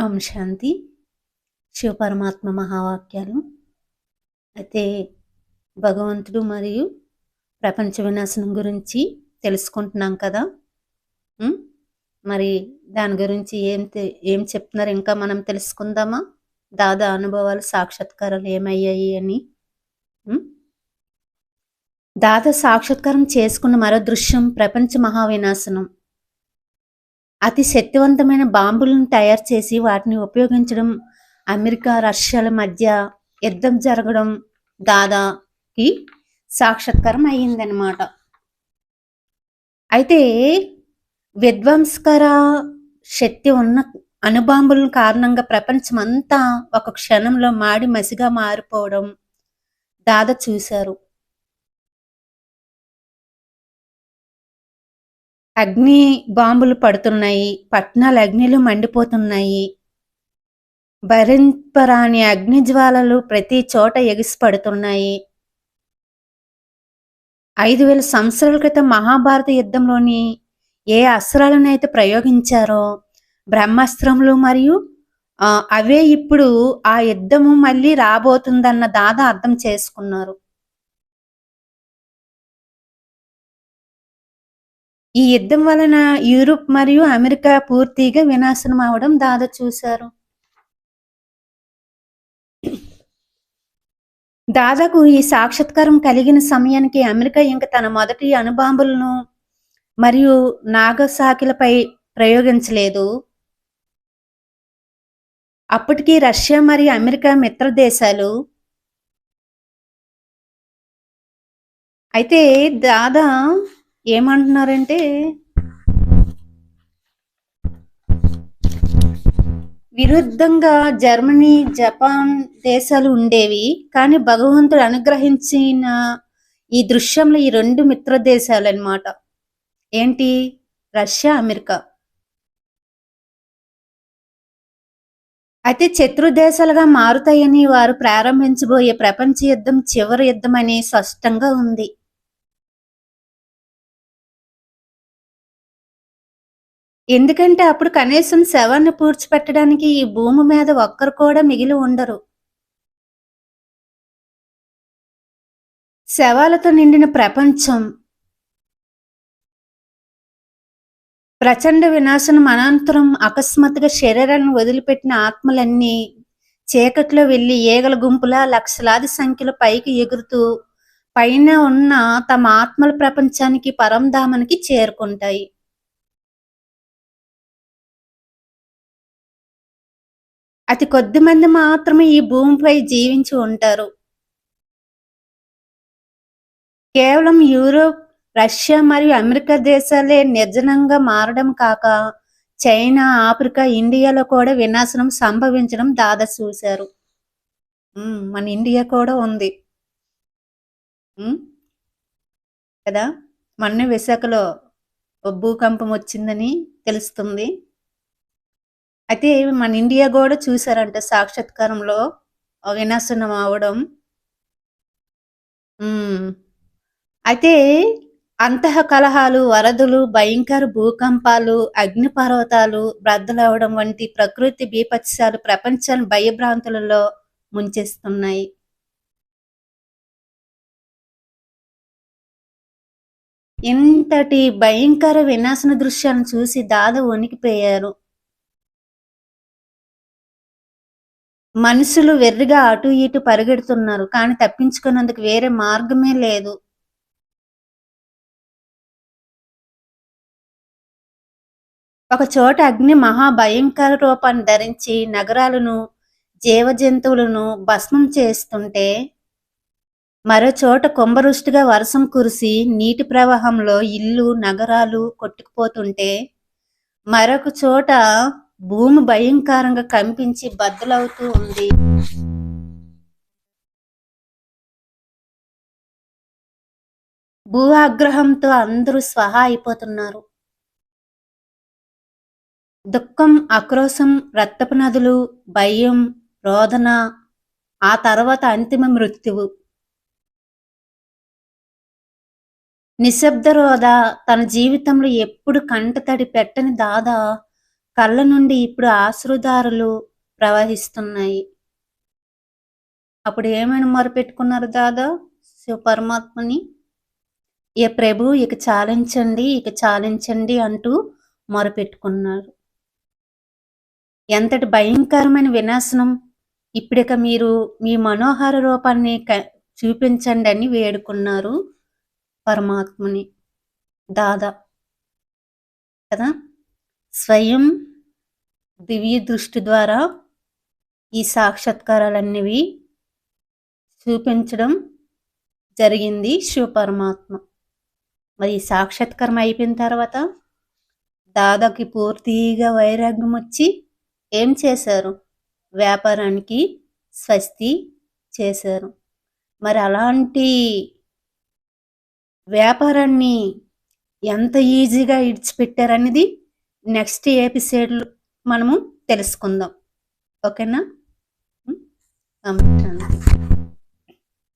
ఓం శాంతి శివపరమాత్మ మహావాక్యాలు. అయితే భగవంతుడు మరియు ప్రపంచ వినాశనం గురించి తెలుసుకుంటున్నాం కదా. మరి దాని గురించి ఏం ఏం చెప్తున్నారు? ఇంకా మనం తెలుసుకుందామా? దాదా అనుభవాలు సాక్షాత్కారాలు ఏమయ్యాయి అని. దాదా సాక్షాత్కారం చేసుకున్న మరో దృశ్యం ప్రపంచ మహావినాశనం. అతి శక్తివంతమైన బాంబులను తయారు చేసి వాటిని ఉపయోగించడం అమెరికా రష్యాల మధ్య యుద్ధం జరగడం దాదాకి సాక్షాత్కారం అయ్యిందనమాట అయితే విధ్వంసకర శక్తి ఉన్న అణుబాంబుల కారణంగా ప్రపంచమంతా ఒక క్షణంలో మాడి మసిగా మారిపోవడం దాదా చూశారు. అగ్ని బాంబులు పడుతున్నాయి పట్టణాలు అగ్నిలు మండిపోతున్నాయి. భరింపరాని అగ్ని జ్వాలలు ప్రతి చోట ఎగిసి పడుతున్నాయి ఐదు వేల సంవత్సరాల క్రితం మహాభారత యుద్ధంలోని ఏ అస్త్రాలను అయితే ప్రయోగించారో బ్రహ్మాస్త్రములు మరియు ఆ, అవే ఇప్పుడు ఆ యుద్ధము మళ్ళీ రాబోతుందన్న దాదా అర్థం చేసుకున్నారు. ఈ యుద్ధం వలన యూరోప్ మరియు అమెరికా పూర్తిగా వినాశనం అవడం దాదా చూశారు. దాదాకు ఈ సాక్షాత్కారం కలిగిన సమయానికి అమెరికా ఇంక తన మొదటి అణుబాంబులను మరియు నాగసాకిలపై ప్రయోగించలేదు. అప్పటికి రష్యా మరియు అమెరికా మిత్ర దేశాలు. అయితే దాదా ఏమంటున్నారంటే విరుద్ధంగా జర్మనీ జపాన్ దేశాలు ఉండేవి కానీ భగవంతుడు అనుగ్రహించిన ఈ దృశ్యంలో ఈ రెండు మిత్ర దేశాలు అన్నమాట ఏంటి? Russia America. అయితే శత్రు దేశాలుగా మారుతాయని వారు ప్రారంభించబోయే ప్రపంచ యుద్ధం చివరి యుద్ధం అని స్పష్టంగా ఉంది. ఎందుకంటే అప్పుడు కనీసం శవాన్ని పూడ్చిపెట్టడానికి ఈ భూమి మీద ఒక్కరు కూడా మిగిలి ఉండరు. శవాలతో నిండిన ప్రపంచం ప్రచండ వినాశనం అనంతరం అకస్మాత్తుగా శరీరాలను వదిలిపెట్టిన ఆత్మలన్నీ చీకట్లో వెళ్ళి ఈగల గుంపులా లక్షలాది సంఖ్యలో పైకి ఎగురుతూ పైన ఉన్న తమ ఆత్మల ప్రపంచానికి పరంధామానికి చేరుకుంటాయి. అతి కొద్ది మంది మాత్రమే ఈ భూమిపై జీవించి ఉంటారు. కేవలం యూరోప్ రష్యా మరియు అమెరికా దేశాలే నిర్జనంగా మారడం కాక చైనా ఆఫ్రికా ఇండియాలో కూడా వినాశనం సంభవించడం దాదా చూశారు. మన ఇండియా కూడా ఉంది. కదా? మొన్న విశాఖలో భూకంపం వచ్చిందని తెలుస్తుంది. అయితే మన ఇండియా కూడా చూసారంట సాక్షాత్కారంలో వినాశనం అవడం. ఉమ్. అయితే అంతః కలహాలు వరదలు భయంకర భూకంపాలు అగ్నిపర్వతాలు బ్రద్దలవడం వంటి ప్రకృతి బీపత్సాలు ప్రపంచాన్ని భయభ్రాంతులలో ముంచేస్తున్నాయి. ఇంతటి భయంకర వినాశన దృశ్యాలను చూసి దాదా వణికిపోయారు. మనుషులు వెర్రిగా అటు ఇటు పరిగెడుతున్నారు కానీ తప్పించుకున్నందుకు వేరే మార్గమే లేదు. ఒక చోట అగ్ని మహా భయంకర రూపాన్ని ధరించి నగరాలను జీవ జంతువులను భస్మం చేస్తుంటే మరో చోట కుంభరుష్టిగా వర్షం కురిసి నీటి ప్రవాహంలో ఇల్లు నగరాలు కొట్టుకుపోతుంటే మరొక చోట భూమి భయంకరంగా కంపించి బద్దలవుతూ ఉంది. భూ ఆగ్రహంతో అందరూ స్వహా అయిపోతున్నారు. దుఃఖం ఆక్రోశం రక్తపు నదులు భయం రోదన ఆ తర్వాత అంతిమ మృత్యువు. నిశ్శబ్ద రోధ తన జీవితంలో ఎప్పుడు కంటతడి పెట్టని దాదా కళ్ళ నుండి ఇప్పుడు ఆశ్రుధారులు ప్రవహిస్తున్నాయి. అప్పుడు ఏమైనా మొరపెట్టుకున్నారు దాదా? శివ పరమాత్మని ఏ ప్రభు ఇక చాలించండి ఇక చాలించండి అంటూ మొరపెట్టుకున్నారు. ఎంతటి భయంకరమైన వినాశనం. ఇప్పుడిక మీరు మీ మనోహర రూపాన్ని చూపించండి అని వేడుకున్నారు పరమాత్మని. దాదా. కదా? స్వయం దివ్య దృష్టి ద్వారా ఈ సాక్షాత్కారాలన్నవి చూపించడం జరిగింది శివ పరమాత్మ మరి సాక్షాత్కారం అయిపోయిన తర్వాత దాదాకి పూర్తిగా వైరాగ్యం వచ్చి ఏం చేశారు? వ్యాపారానికి స్వస్తి చేశారు. మరి అలాంటి వ్యాపారాన్ని ఎంత ఈజీగా ఇడిచిపెట్టారనేది నెక్స్ట్ ఎపిసోడ్లో మనము తెలుసుకుందాం. ఓకేనా? ఉం?